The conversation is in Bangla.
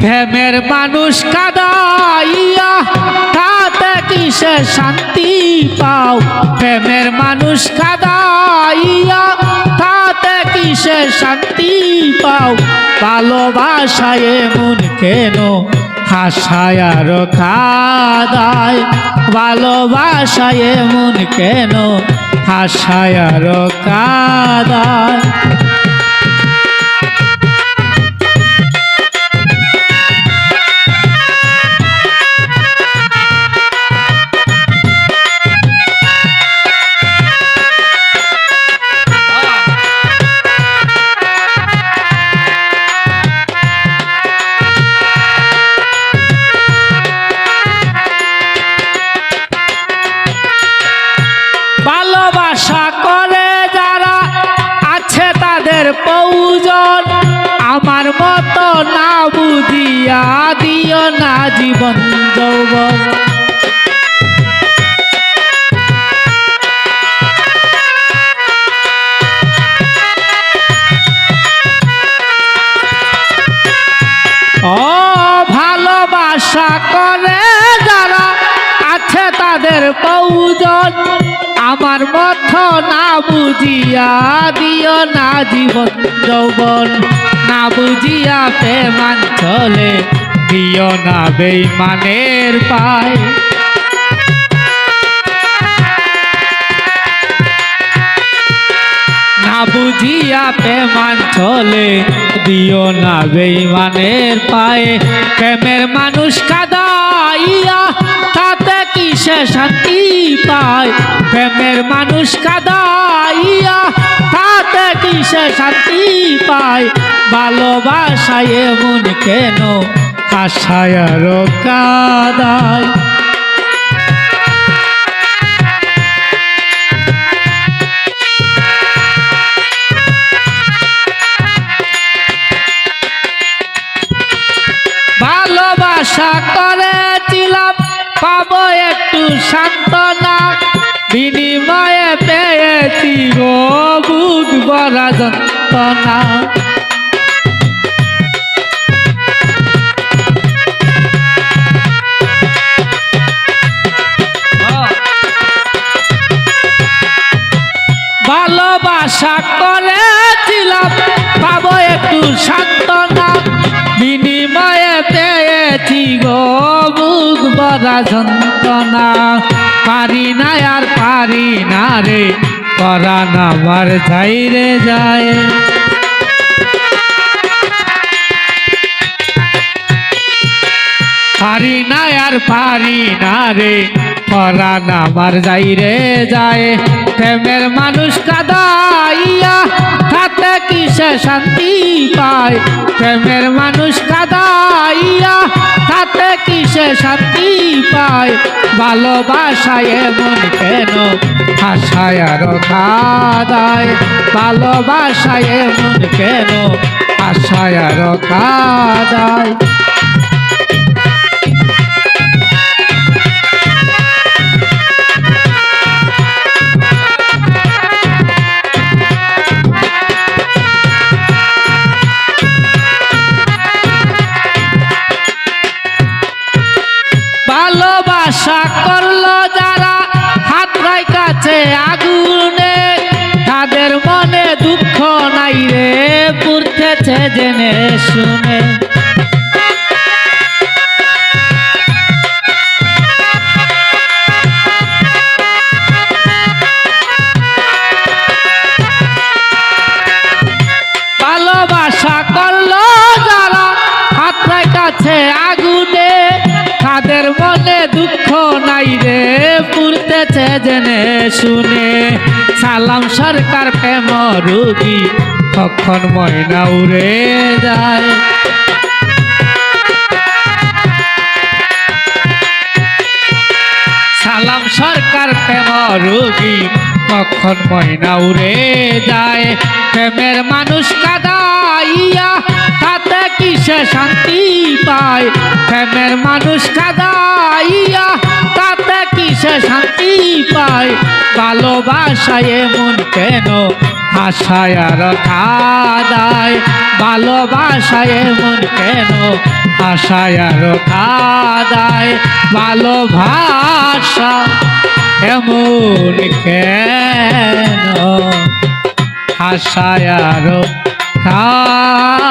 প্রেমের মানুষ কাদাইয়া, তাতে কিসে শান্তি পাও? প্রেমের মানুষ কাদাইয়া, তাতে কিসে শান্তি পাও? ভালোবাসায় মন কেন হাসায় আর খাদায় ভালোবাসায় মন কেন আর কাদায়। ভালোবাসা করে যারা আছে তাদের প্রয়োজন আমার মতো না বুঝিয়া দিও না জীবন যৌবন। ও ভালোবাসা করে যারা আছে তাদের প্রয়োজন আমার মত না বুঝিয়া দিও না জীবন যৌবন। না বুঝিয়া প্রেমান চলে, দিও না বেইমানের পায়। না বুঝিয়া প্রেমান চলে, দিও না বেইমানের পায়ে। প্রেমের মানুষ কাদাইয়া কিসে শান্তি পায়। প্রেমের মানুষ কাদাইয়া, তাতে কিসে শান্তি পায়? ভালোবাসায় এমন কেন আশায় কাদায়? করেছিলাম পাবো একটু সান্ত্বনা। বিনিময়ে পেয়েছি গো বুক বরা যন্ত্রণা। ভালোবাসা করেছিলাম পাবো একটু সান্ত্বনা। বুক বরা যন্ত্রণা, পারি না আর পারি না রে। পরাণ আমার যাই রে যায়। পারি না আর পারি না রে। পরাণ আমার যাই রে যায়। প্রেমের মানুষ কাদাইয়া তাতে কিসে শান্তি পায়? প্রেমের মানুষ কাদাইয়া তাতে কিসে শান্তি পায়? ভালোবাসায় এমন কেন হাসায় আর কাদায়? ভালোবাসায় এমন কেন হাসায় আর কাদায়? ভালোবাসা করল যারা হাত রাই কাছে আগুনে তাদের মনে দুঃখ নাই রে পুরতেছে জেনে শুনে। ভালোবাসা করল যারা হাত কাছে তাদের মনে দুঃখ নাই রে পুরতেছে জেনে শুনে। সালাম সরকার প্রেম রুগী, কখন ময়না উড়ে যায়। সালাম সরকার প্রেম রুগী, কখন ময়না উড়ে যায়। প্রেমের মানুষ কাদাইয়া, তাতে কিসে শান্তি? পায়। প্রেমের মানুষ কাদাইয়া, তাতে কিসে শান্তি পায়? ভালোবাসায় এমন কেন আশায় আর কাদায়? ভালোবাসায় এমন কেন আশায় আর কাদায়? ভালোবাসা এমন কেন আশায় আর কাদা